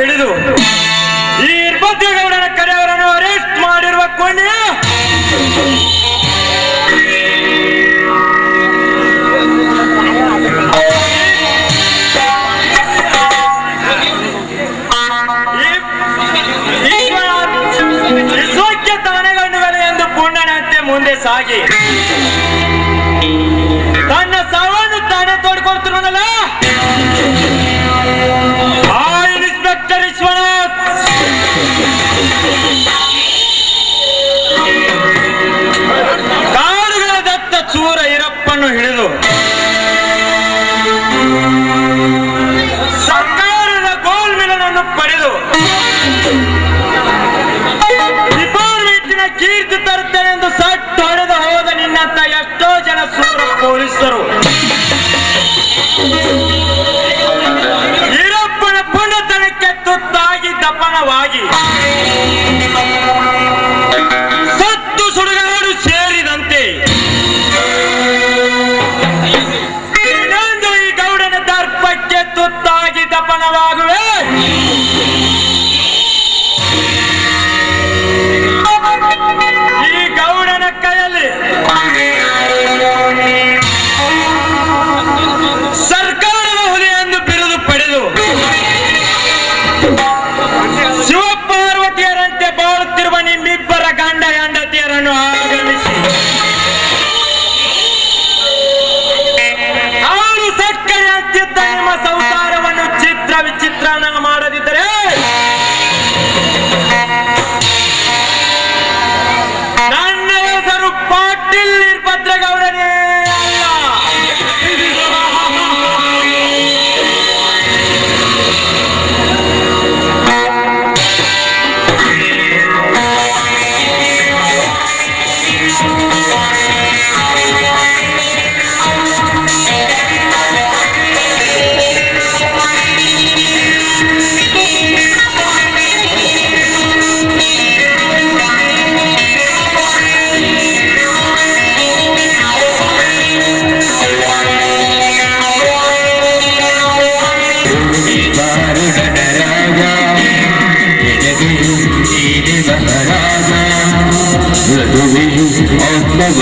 ಹಿಡಿದು ಈ ಭದ್ರಗೌಡನ ಕರೆಯವರನ್ನು ಅರೆಸ್ಟ್ ಮಾಡಿರುವ ಕೊಂಡಿ. ವಿಶ್ವಕ್ಕೆ ತಾನೆಗಣ್ಣುಗಳು ಎಂದು ಪುಣ್ಯನಂತೆ ಮುಂದೆ ಸಾಗಿ. ತಾನೇ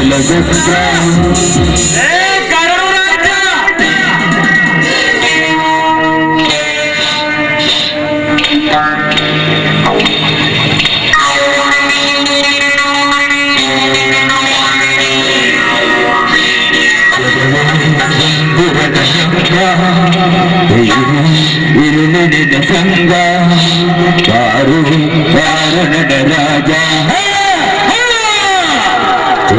लगता సంగ కారు కారణ రాజా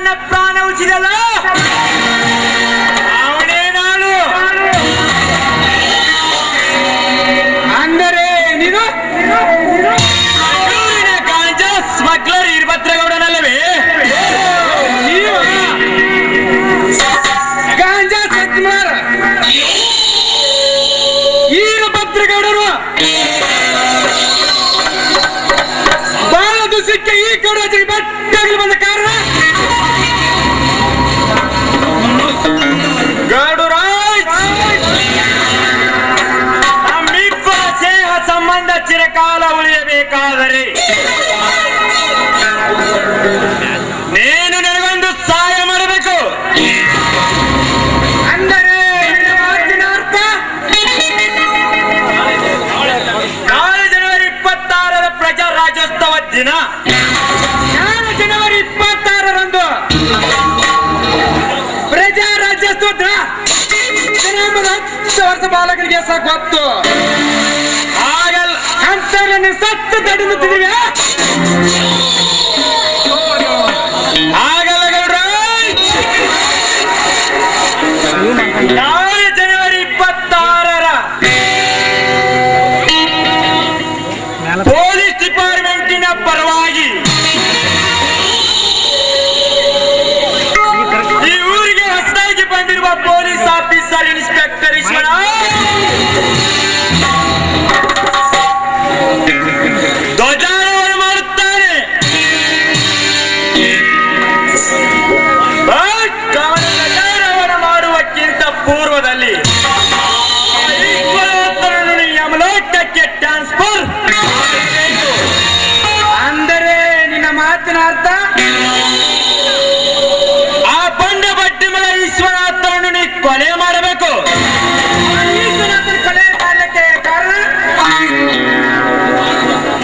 ನನ್ನ ಪ್ರಾಣ ಉಚಿದಲ್ಲ ಅವನೇ ನಾನು. ಅಂದರೆ ನೀನು? ಬೆಂಗಳೂರಿನ ಗಾಂಜಾ ಸ್ಮಗ್ಲರ್ ಇರ್ಭದ್ರಗೌಡನಲ್ಲವೇ ಗಾಂಜಾ ಸತ್ಮಾರ ಈರಭದ್ರಗೌಡರು ಬಹಳ ದಿವಸಕ್ಕೆ ಈ ಕಡೆ ಬಟ್ಟೆಗಳು ಬಂದ ಕಾರಣ ಚಿರಕಾಲ ಉಳಿಯಬೇಕಾದರೆ ನೇನು ನನಗೊಂದು ಸಹಾಯ ಮಾಡಬೇಕು. ಅಂದರೆ ನಾಳೆ ಜನವರಿ ಇಪ್ಪತ್ತಾರರ ಪ್ರಜಾ ರಾಜ್ಯೋತ್ಸವ ದಿನ. ನಾಳೆ ಜನವರಿ ಇಪ್ಪತ್ತಾರರಂದು ಪ್ರಜಾ ರಾಜ್ಯೋತ್ಸವ ದಿನ ಹತ್ತು ವರ್ಷ ಬಾಲಕರಿಗೆ ಸಹ ಸತ್ತು ತಡೆಯುತ್ತಿದ್ದೀವಿ ಆಗಲ್ಲ ಗೌಡ್ರಾಯ್. ಟ್ರಾನ್ಸ್ಫರ್ ಅಂದರೆ ನಿನ್ನ ಮಾತಿನ ಅರ್ಥ? ಆ ಬಂಡ ಬಟ್ಟೆ ಮೇಲೆ ಈಶ್ವರಾತ್ಮನು ನೀ ಕೊಲೆ ಮಾಡಬೇಕು. ಕೊಲೆ ಮಾಡಲಿಕ್ಕೆ ಕಾರಣ?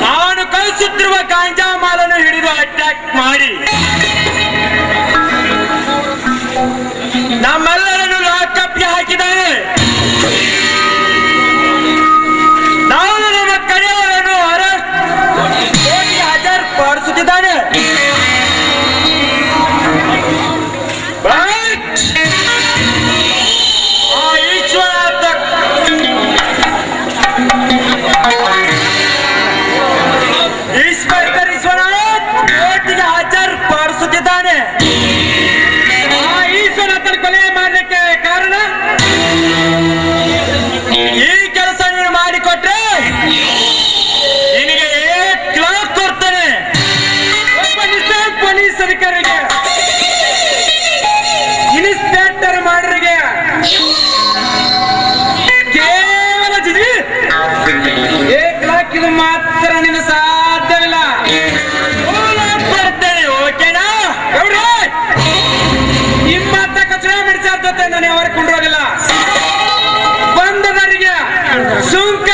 ನಾನು ಕಳಿಸುತ್ತಿರುವ ಗಾಂಜಾ ಮಾಲನ್ನು ಹಿಡಿದು ಅಟ್ಯಾಕ್ ಮಾಡಿ. ನಾನೇ ಹೊರಕೊಂಡಿರೋದಿಲ್ಲ ಬಂದದರಿಗೆ ಸುಂಕ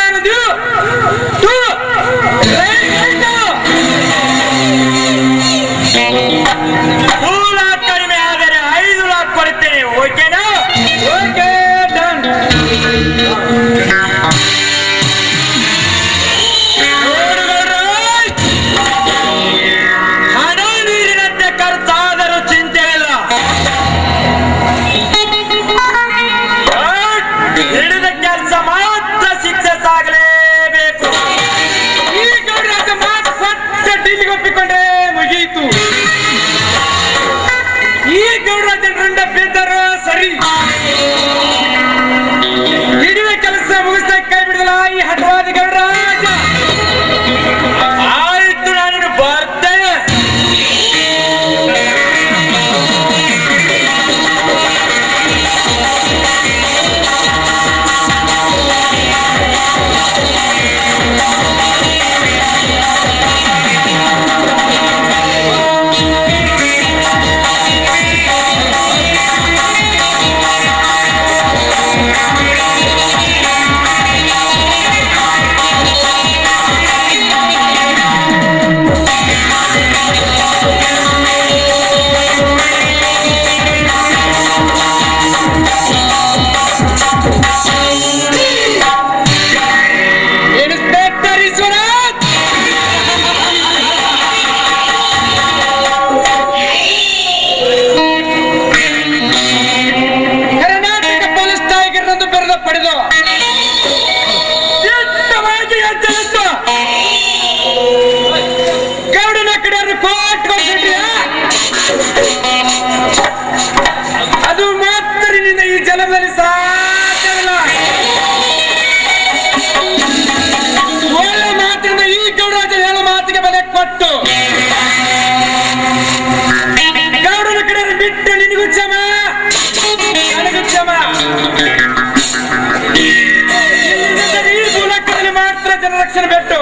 ರಕ್ಷಣೆ ಬಿಟ್ಟು.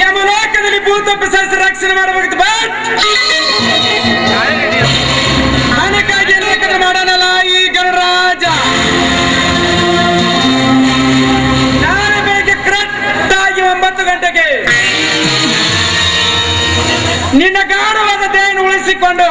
ಯಮಲೋಕದಲ್ಲಿ ಭೂತಪ್ಪ ಸರಸ ರಕ್ಷಣೆ ಮಾಡಬೇಕು ಬಟ್ ಹಣಕ್ಕಾಗಿ ಲೇಖನ ಮಾಡೋಣಲ್ಲ ಈ ಗಣರಾಜ. ನಾಳೆ ಬೆಳಿಗ್ಗೆ ಕರೆಕ್ಟ್ ಆಗಿ ಒಂಬತ್ತು ಗಂಟೆಗೆ ನಿನ್ನ ಗಾಢವಾದ ದೇಹನ ಉಳಿಸಿಕೊಂಡು